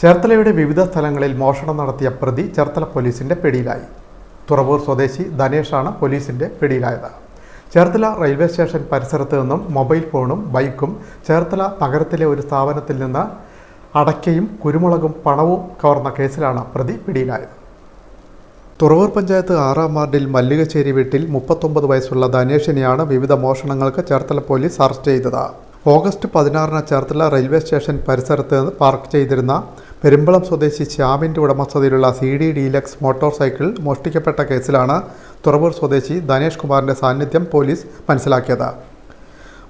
ചേർത്തലയുടെ വിവിധ സ്ഥലങ്ങളിൽ മോഷണം നടത്തിയ പ്രതി ചേർത്തല പോലീസിന്റെ പിടിയിലായി. തുറവൂർ സ്വദേശി ധനേഷാണ് പോലീസിന്റെ പിടിയിലായത്. ചേർത്തല റെയിൽവേ സ്റ്റേഷൻ പരിസരത്ത് നിന്നും മൊബൈൽ ഫോണും ബൈക്കും ചേർത്തല നഗരത്തിലെ ഒരു സ്ഥാപനത്തിൽ നിന്ന് അടയ്ക്കയും കുരുമുളകും പണവും കവർന്ന കേസിലാണ് പ്രതി പിടിയിലായത്. തുറവൂർ പഞ്ചായത്ത് ആറാം വാർഡിൽ മല്ലികശ്ശേരി വീട്ടിൽ മുപ്പത്തൊമ്പത് വയസ്സുള്ള ധനേഷിനെയാണ് വിവിധ മോഷണങ്ങൾക്ക് ചേർത്തല പോലീസ് അറസ്റ്റ് ചെയ്തത്. ഓഗസ്റ്റ് പതിനാറിന് ചേർത്തല റെയിൽവേ സ്റ്റേഷൻ പരിസരത്ത് പാർക്ക് ചെയ്തിരുന്ന പെരുമ്പളം സ്വദേശി ശ്യാമിന്റെ ഉടമസ്ഥതയിലുള്ള C D deluxe motor cycle മോഷ്ടിക്കപ്പെട്ട കേസിലാണ് തുറവൂർ സ്വദേശി ധനേഷ് കുമാറിന്റെ സാന്നിധ്യം പോലീസ് മനസ്സിലാക്കിയത്.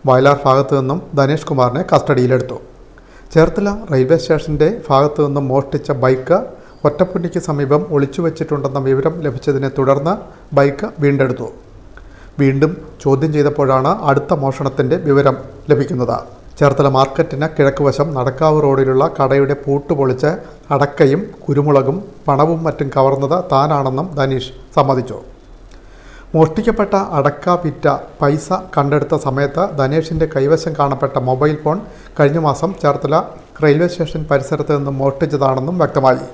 വയലാർ ഭാഗത്തു നിന്നും ധനേഷ് കുമാറിനെ കസ്റ്റഡിയിലെടുത്തു. ചേർത്തല റെയിൽവേ സ്റ്റേഷന്റെ ഭാഗത്തു നിന്നും മോഷ്ടിച്ച ബൈക്ക് ഒറ്റപ്പുന്നിക്ക് സമീപം ഒളിച്ചു വെച്ചിട്ടുണ്ടെന്ന വിവരം ലഭിച്ചതിനെ തുടർന്ന് ബൈക്ക് വീണ്ടെടുത്തു. വീണ്ടും ചോദ്യം ചെയ്തപ്പോഴാണ് അടുത്ത മോഷണത്തിന്റെ വിവരം ലഭിക്കുന്നത്. ചേർത്തല മാർക്കറ്റിന് കിഴക്കുവശം നടക്കാവ് റോഡിലുള്ള കടയുടെ പൂട്ട് പൊളിച്ച് അടക്കയും കുരുമുളകും പണവും മറ്റും കവർന്നത് താനാണെന്നും ധനീഷ് സമ്മതിച്ചു. മോഷ്ടിക്കപ്പെട്ട അടക്ക വിറ്റ പൈസ കണ്ടെടുത്ത സമയത്ത് ധനേഷിന്റെ കൈവശം കാണപ്പെട്ട മൊബൈൽ ഫോൺ കഴിഞ്ഞ മാസം ചേർത്തല റെയിൽവേ സ്റ്റേഷൻ പരിസരത്ത് നിന്നും മോഷ്ടിച്ചതാണെന്നും വ്യക്തമായി.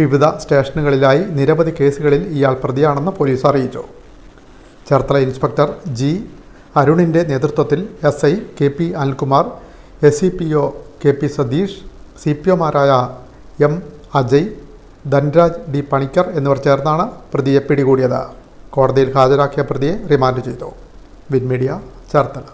വിവിധ സ്റ്റേഷനുകളിലായി നിരവധി കേസുകളിൽ ഇയാൾ പ്രതിയാണെന്ന് പോലീസ് അറിയിച്ചു. ചേർത്തല ഇൻസ്പെക്ടർ ജി അരുണിന്റെ നേതൃത്വത്തിൽ S I K P Anilkumar S C P O K P Satheesh C P ഒമാരായ M Ajay Dhanraj D Panicker എന്നിവർ ചേർന്നാണ് പ്രതിയെ പിടികൂടിയത്. കോടതിയിൽ ഹാജരാക്കിയ പ്രതിയെ റിമാൻഡ് ചെയ്തു. വിൻമീഡിയ ചേർത്തല.